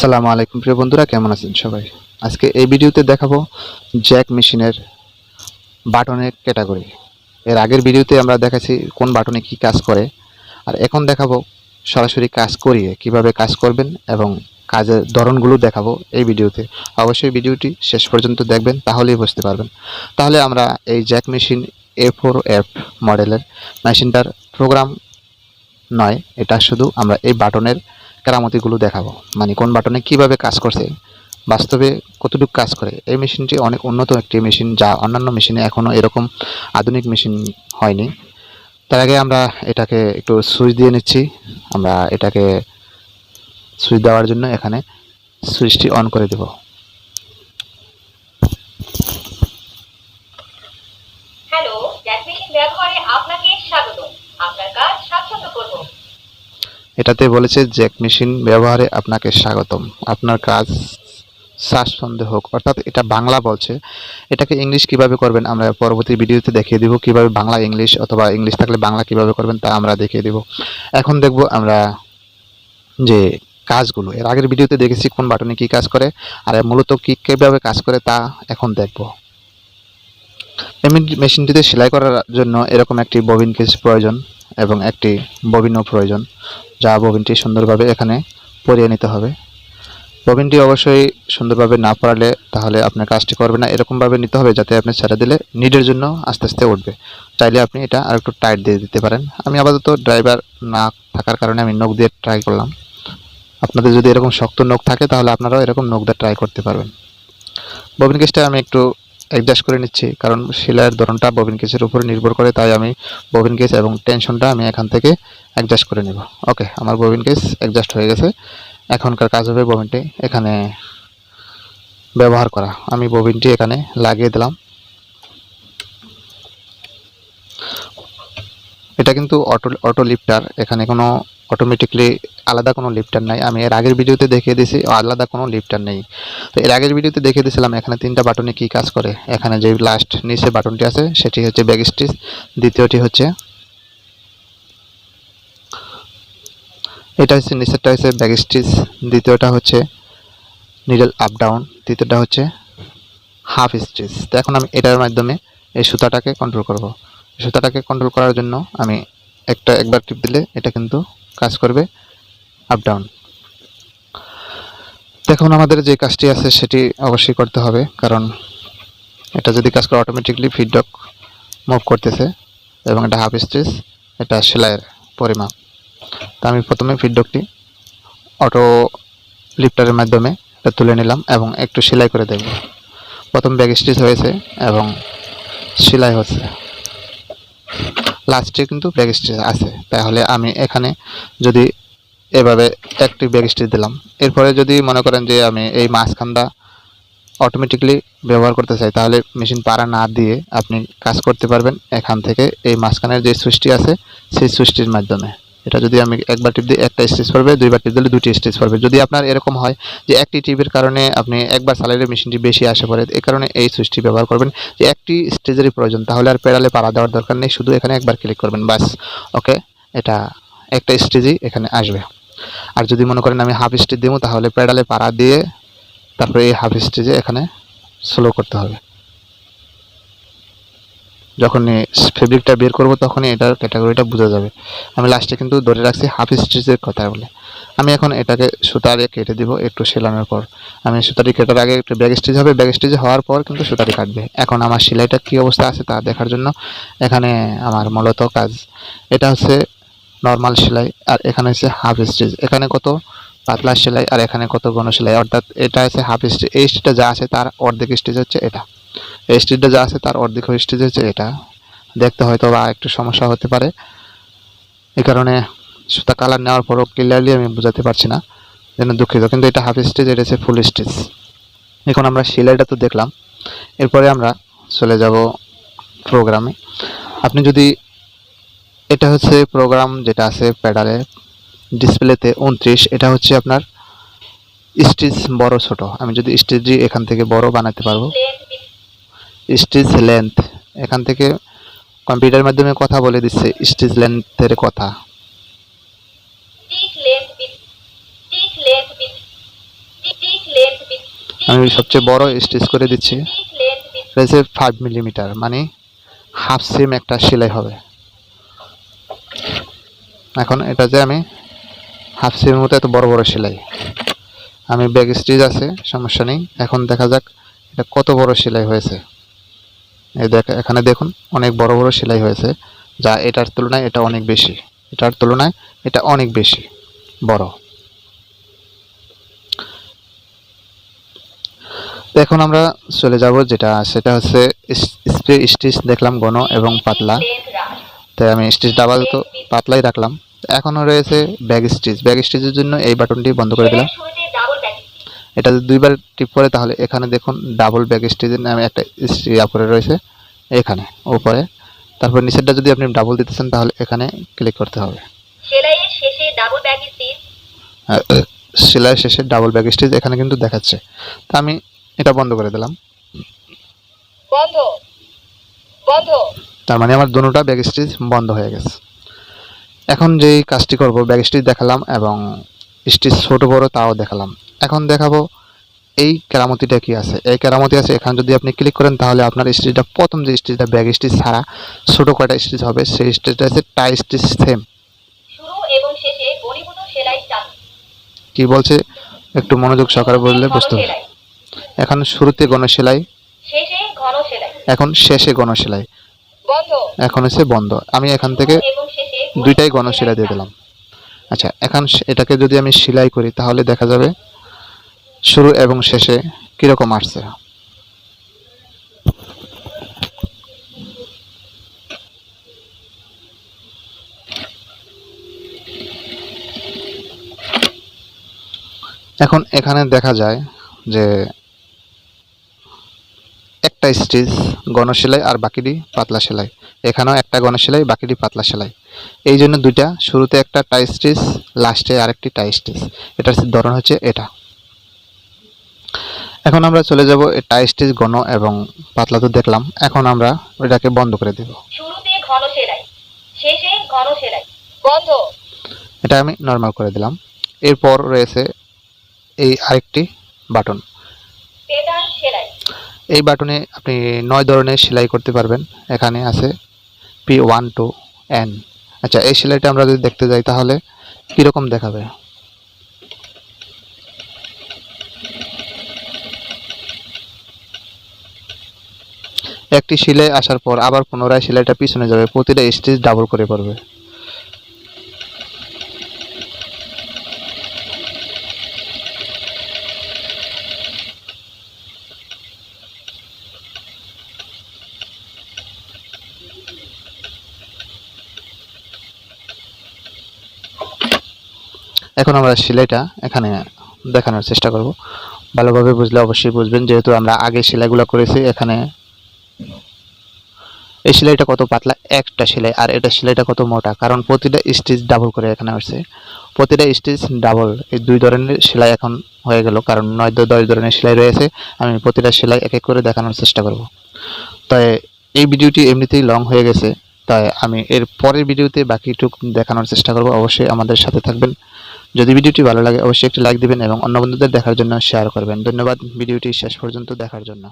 আসসালামু আলাইকুম, প্রিয় বন্ধুরা, কেমন আছেন সবাই? আজকে এই ভিডিওতে দেখাবো জ্যাক মেশিনের বাটনের ক্যাটাগরি। এর আগের ভিডিওতে আমরা দেখাচ্ছি কোন বাটনে কি কাজ করে। আর এখন দেখাবো সরাসরি কাজ করিয়ে কীভাবে কাজ করবেন এবং কাজের ধরনগুলো দেখাবো এই ভিডিওতে। অবশ্যই ভিডিওটি শেষ পর্যন্ত দেখবেন, তাহলেই বুঝতে পারবেন। তাহলে আমরা এই jack machine A four F মডেলের মেশিনটার প্রোগ্রাম নয়, এটা শুধু আমরা এই বাটনের কেরামতিগুলো দেখাবো। মানে কোন বাটনে কীভাবে কাজ করছে, বাস্তবে কতটুকু কাজ করে, এই মেশিনটি অনেক উন্নত একটি মেশিন যা অন্যান্য মেশিনে এখনও এরকম আধুনিক মেশিন হয়নি। তার আগে আমরা এটাকে একটু সুইচ দিয়ে নিচ্ছি। আমরা এটাকে সুইচ দেওয়ার জন্য এখানে সুইচটি অন করে দেব। হ্যালো ব্যবহারে আপনাকে স্বাগত আপনার কাজ স্বাচ্ছন্দ্য করব। এটাতে বলেছে জ্যাক মেশিন ব্যবহারে আপনাকে স্বাগতম। আপনার কাজ স্বাচ্ছন্দ্য হোক, অর্থাৎ এটা বাংলা বলছে। এটাকে ইংলিশ কীভাবে করবেন আমরা পরবর্তী ভিডিওতে দেখিয়ে দিব, কীভাবে বাংলা ইংলিশ অথবা ইংলিশ থাকলে বাংলা কীভাবে করবেন তা আমরা দেখিয়ে দিব। এখন দেখব আমরা যে কাজগুলো, এর আগের ভিডিওতে দেখেছি কোন বাটনে কি কাজ করে আর মূলত কি কীভাবে কাজ করে তা এখন দেখব। এমনি মেশিনটিতে সেলাই করার জন্য এরকম একটি ববিন কেস প্রয়োজন এবং একটি ববিনও প্রয়োজন। যা ববিনটি সুন্দরভাবে এখানে পরিয়ে নিতে হবে। ববিনটি অবশ্যই সুন্দরভাবে না পরালে তাহলে আপনার কাজটি করবে না। এরকমভাবে নিতে হবে যাতে আপনি ছেড়ে দিলে নিডের জন্য আস্তে আস্তে উঠবে। চাইলে আপনি এটা আর একটু টাইট দিয়ে দিতে পারেন। আমি আপাতত ড্রাইভার না থাকার কারণে আমি নখ দিয়ে ট্রাই করলাম। আপনাদের যদি এরকম শক্ত নখ থাকে তাহলে আপনারাও এরকম নখ দিয়ে ট্রাই করতে পারবেন। ববিন কেসটা আমি একটু অ্যাডজাস্ট করে নিচ্ছি। কারণ সেলাইয়ের ধরনটা ববিন কেসের উপরে নির্ভর করে, তাই আমি ববিন কেস এবং টেনশনটা আমি এখান থেকে অ্যাডজাস্ট করে নেব। ওকে আমার ববিন কেস অ্যাডজাস্ট হয়ে গেছে। এখনকার কাজ হবে ববিনটি এখানে ব্যবহার করা। আমি ববিনটি এখানে লাগিয়ে দিলাম। এটা কিন্তু অটো অটো লিফটার এখানে কোনো অটোমেটিকলি আলাদা কোনো লিফটার নাই। আমি এর আগের ভিডিওতে দেখিয়ে দিয়েছি আলাদা কোনো লিফটার নেই। তো এর আগের ভিডিওতে দেখিয়ে দিয়েছিলাম, এখানে তিনটা বাটনে কি কাজ করে? এখানে যে লাস্ট নিচে বাটনটি আছে, সেটি হচ্ছে ব্যাগ স্টিচ দ্বিতীয়টি হচ্ছে এটা হচ্ছে নিচেরটা হচ্ছে ব্যাগ স্টিচ দ্বিতীয়টা হচ্ছে নিডল আপ ডাউন তৃতীয়টা হচ্ছে হাফ স্টিচ তো এখন আমি এটার মাধ্যমে এই সুতাটাকে কন্ট্রোল করব। সুতাটাকে কন্ট্রোল করার জন্য আমি একটা একবার টিপ দিলে এটা কিন্তু কাজ করবে আপ ডাউন দেখুন, আমাদের যে কাজটি আছে সেটি অবশ্যই করতে হবে, কারণ এটা যদি কাজ করে অটোমেটিকলি ফিডব্যাক মুভ করতেছে এবং এটা হাফ স্টিচ এটা সেলাইয়ের পরিমাপ। তা আমি প্রথমে ফিডব্যাকটি অটো লিফটারের মাধ্যমে এটা তুলে নিলাম এবং একটু সেলাই করে দেব প্রথম ব্যাগ স্টিচ হয়েছে এবং সেলাই হচ্ছে। লাস্টে কিন্তু ব্যাগ স্টিচ আছে। তাহলে আমি এখানে যদি এভাবে একটি ব্যাগ স্টিচ দিলাম, এরপরে যদি মনে করেন যে আমি এই মাঝখানটা অটোমেটিকলি ব্যবহার করতে চাই, তাহলে মেশিন পাড়া না দিয়ে আপনি কাজ করতে পারবেন। এখান থেকে এই মাঝখানের যে সুইচটি আছে, সেই সুইচটির মাধ্যমে। এটা যদি আমি একবার টিপ দিই, একটা স্টেজ পড়বে, দুইবার টিপ দিলে দুটি স্টেজ পড়বে। যদি আপনার এরকম হয় যে একটি টিপের কারণে আপনি একবার চালাইলে মেশিনটি বেশি আসে পড়ে এই কারণে এই সুইচটি ব্যবহার করবেন। যে একটি স্টেজেরই প্রয়োজন, তাহলে আর পেডালে পাড়া দেওয়ার দরকার নেই, শুধু এখানে একবার ক্লিক করবেন বাস ওকে এটা একটা স্টেজই এখানে আসবে। আর যদি মনে করেন আমি হাফ স্টেজ দেবো, তাহলে পেডালে পাড়া দিয়ে তারপরে এই হাফ স্টেজে এখানে স্লো করতে হবে। যখনই ফেব্রিকটা বের করব তখনই এটার ক্যাটাগরিটা বোঝা যাবে। আমি লাস্টে কিন্তু ধরে রাখছি হাফ স্টিচের কথা বলে। আমি এখন এটাকে সুতারে কেটে দিব একটু সেলানোর পর। আমি সুতাটি কেটার আগে একটু ব্যাগ স্টিচ হবে। ব্যাগ স্টিচ হওয়ার পর কিন্তু সুতাটি কাটবে। এখন আমার সেলাইটা কী অবস্থা আছে তা দেখার জন্য এখানে আমার মূলত কাজ। এটা হচ্ছে নর্মাল সেলাই আর এখানে হচ্ছে হাফ স্টিচ এখানে কত পাতলা সেলাই আর এখানে কত ঘন সেলাই? অর্থাৎ এটা হচ্ছে হাফ স্টিচ এই স্টিচটা যা আছে তার অর্ধেক স্টিচ হচ্ছে এটা। এই স্টিচটা যা আছে তার অর্ধেক স্টেজ হচ্ছে এটা। দেখতে হয়তো বা একটু সমস্যা হতে পারে। এই কারণে সুতা কালার নেওয়ার পরও ক্লিয়ারলি আমি বোঝাতে পারছি না, যেন দুঃখিত। কিন্তু এটা হাফ স্টেজ এটা হচ্ছে ফুল স্টিচ এখন আমরা সেলাইটা তো দেখলাম। এরপরে আমরা চলে যাব প্রোগ্রামে আপনি যদি এটা হচ্ছে প্রোগ্রাম যেটা আছে প্যাডালে ডিসপ্লেতে উনত্রিশ, এটা হচ্ছে আপনার স্টিচ বড় ছোট। আমি যদি স্টিচটি এখান থেকে বড় বানাতে পারব। স্টিচ লেন্থ এখান থেকে কম্পিউটার মাধ্যমে কথা বলে দিচ্ছে স্টিচ লেন্থের কথা। আমি সবচেয়ে বড় স্টিচ করে দিচ্ছি। রয়েছে ফাইভ মিলিমিটার মানে হাফ সিম একটা সেলাই হবে। এখন এটা যে আমি হাফ সিমের মতো এত বড় বড় সেলাই। আমি ব্যাগ স্টিচ আছে সমস্যা নেই। এখন দেখা যাক এটা কত বড় সেলাই হয়েছে। দেখ, এখানে দেখুন, অনেক বড় বড় সেলাই হয়েছে, যা এটার তুলনায় এটা অনেক বেশি। এটার তুলনায় এটা অনেক বেশি, বড়। এখন আমরা চলে যাব যেটা, সেটা হচ্ছে স্টিচ দেখলাম ঘন এবং পাতলা। তাই আমি স্টিচ ডাবল তো পাতলাই রাখলাম। এখনও রয়েছে ব্যাগ স্টিচ। ব্যাগ স্টিচের জন্য এই বাটনটি বন্ধ করে দিলাম। এটা যদি দুইবার টিপ করে তাহলে এখানে দেখুন ডাবল ব্যাগ স্টিচের নামে একটা ইয়া করে রয়েছে। এখানে উপরে তারপর নিচেরটা যদি আপনি ডাবল দিতে চান তাহলে এখানে ক্লিক করতে হবে। সেলাইয়ের শেষে ডাবল ব্যাক স্টিচ সেলাই শেষে ডাবল স্টিচ এখানে কিন্তু দেখাচ্ছে। তা আমি এটা বন্ধ করে দিলাম। বন্ধ। বন্ধ। তার মানে আমার দুটোটা ব্যাগ স্টিচ বন্ধ হয়ে গেছে। এখন যেই কাজটি করব ব্যাগ স্টিচ দেখালাম এবং স্টিচ ছোট বড় তাও দেখালাম। এখন দেখাবো এই কেরামতিটা কি আছে। এই কেরামতি আছে এখানে যদি আপনি ক্লিক করেন তাহলে আপনার স্টিচটা প্রথম যে স্টিচটা ব্যাগ স্টিচ ছাড়া ছোট কয়টা স্টিচ হবে সেই স্টিচটা আছে টাই স্টিচ সেম কি বলছে? একটু মনোযোগ সহকারে বললে বুঝতে হবে। এখন শুরুতে গণ সেলাই এখন শেষে গণ সেলাই। এখন হচ্ছে বন্ধ। আমি এখান থেকে দুইটাই গণ সেলাই দিয়ে দিলাম। আচ্ছা এখন এটাকে যদি আমি সেলাই করি, তাহলে দেখা যাবে শুরু এবং শেষে কীরকম আসছে? এখন এখানে দেখা যায় যে একটা স্টিচ গণ সেলাই আর বাকিটি পাতলা সেলাই। এখানেও একটা গণ সেলাই বাকিটি পাতলা সেলাই। এই জন্য দুইটা শুরুতে একটা টাই স্টিচ লাস্টে আরেকটি টাই স্টিচ এটার ধরন হচ্ছে এটা। এখন আমরা চলে যাব এই টাই স্টিচ গণ এবং পাতলা তো দেখলাম। এখন আমরা এটাকে বন্ধ করে দেব। শুরুতে ঘন সেলাই শেষে ঘন সেলাই। বন্ধ এটা আমি নর্মাল করে দিলাম। এরপর রয়েছে এই আরেকটি বাটন। এই বাটনে আপনি নয় ধরনের সেলাই করতে পারবেন। এখানে আছে পি ওয়ান টু এন আচ্ছা এই সেলাইটা আমরা যদি দেখতে যাই তাহলে কীরকম দেখাবে? একটি সেলাই আসার পর আবার পুনরায় সেলাইটা পিছনে যাবে, প্রতিটা স্টিচ ডাবল করে পড়বে। এখন আমরা সেলাইটা এখানে দেখানোর চেষ্টা করব। ভালোভাবে বুঝলে অবশ্যই বুঝবেন, যেহেতু আমরা আগে সেলাইগুলো করেছি এখানে। এই সেলাইটা কত পাতলা? একটা সেলাই, আর এটা সেলাইটা কত মোটা? কারণ প্রতিটা স্টিচ ডাবল করে এখানে আসছে। প্রতিটা স্টিচ ডাবল এই দুই ধরনের সেলাই এখন হয়ে গেল, কারণ নয় দশ ধরনের সেলাই রয়েছে। আমি প্রতিটা সেলাই এক এক করে দেখানোর চেষ্টা করব। তাই এই ভিডিওটি এমনিতেই লং হয়ে গেছে। তাই আমি এর পরের ভিডিওতে বাকিটুক দেখানোর চেষ্টা করব। অবশ্যই আমাদের সাথে থাকবেন। যদি ভিডিওটি ভালো লাগে, অবশ্যই একটি লাইক দিবেন এবং অন্য বন্ধুদের দেখার জন্য শেয়ার করবেন। ধন্যবাদ, ভিডিওটি শেষ পর্যন্ত দেখার জন্য।